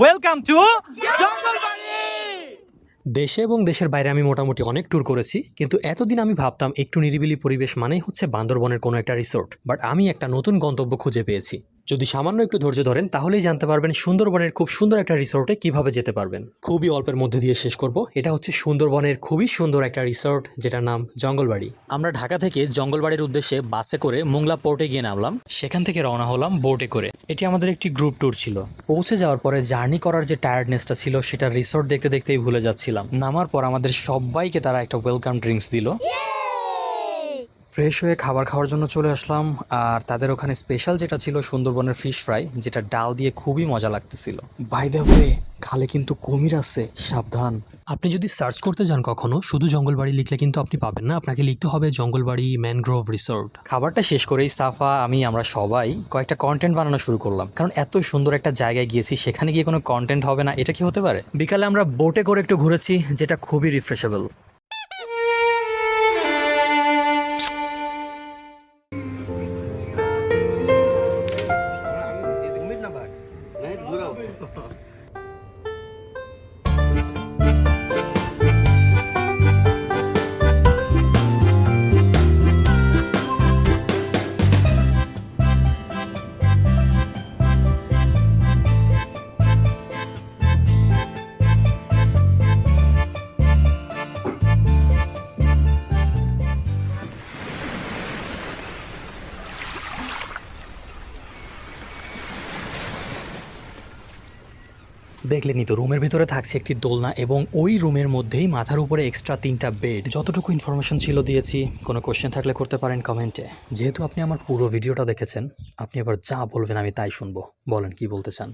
Welcome to Jangalbari দেশে এবং দেশের বাইরে আমি মোটামুটি অনেক ট্যুর করেছি কিন্তু এতদিন আমি ভাবতাম একটু নিরিবিলি পরিবেশ মানেই হচ্ছে বান্দরবনের কোনো একটা রিসোর্ট বাট আমি একটা নতুন গন্তব্য খুঁজে পেয়েছি। যদি সামান্য একটু ধৈর্য ধরেন, তাহলেই জানতে পারবেন সুন্দরবনের খুব সুন্দর একটা রিসোর্টে কীভাবে যেতে পারবেন। খুবই অল্পের মধ্যে দিয়ে শেষ করব। এটা হচ্ছে সুন্দরবনের খুবই সুন্দর একটা রিসোর্ট, যেটার নাম জঙ্গলবাড়ি। আমরা ঢাকা থেকে জঙ্গলবাড়ির উদ্দেশ্যে বাসে করে মোংলা পোর্টে গিয়ে নামলাম। সেখান থেকে রওনা হলাম বোটে করে। এটি আমাদের একটি গ্রুপ ট্যুর ছিল। পৌঁছে যাওয়ার পরে জার্নি করার যে টায়ার্ডনেসটা ছিল, সেটা রিসোর্ট দেখতে দেখতেই ভুলে যাচ্ছিলাম। নামার পর আমাদের সবাইকে তারা একটা ওয়েলকাম ড্রিঙ্কস দিল। ফ্রেশ হয়ে খাবার খাওয়ার জন্য চলে আসলাম। আর তাদের ওখানে স্পেশাল যেটা ছিল সুন্দরবনের ফিশ ফ্রাই যেটা ডাল দিয়ে খুবই মজা লাগতেছিল। বাই দ্য ওয়ে খালে কিন্তু কুমির আছে, সাবধান। আপনি যদি সার্চ করতে যান কখনো, শুধু জঙ্গলবাড়ি লিখলে কিন্তু আপনি পাবেন না, আপনাকে লিখতে হবে জঙ্গলবাড়ি ম্যানগ্রোভ রিসোর্ট খাবারটা শেষ করেই সাফা, আমি, আমরা সবাই কয়েকটা কন্টেন্ট বানানো শুরু করলাম। কারণ এত সুন্দর একটা জায়গায় গিয়েছি, সেখানে গিয়ে কোনো কন্টেন্ট হবে না, এটা কি হতে পারে? বিকালে আমরা বোটে করে একটু ঘুরেছি, যেটা খুবই রিফ্রেশেবল দেখলেনি তো, রুমের ভিতরে থাকছে একটি দোলনা এবং ওই রুমের মধ্যেই মাথার উপরে এক্সট্রা তিনটা বেড যতটুকু ইনফরমেশন ছিল দিয়েছি, কোনো কোয়েশ্চেন থাকলে করতে পারেন কমেন্টে যেহেতু আপনি আমার পুরো ভিডিওটা দেখেছেন, আপনি এবার যা বলবেন আমি তাই শুনব। বলেন কি বলতে চান?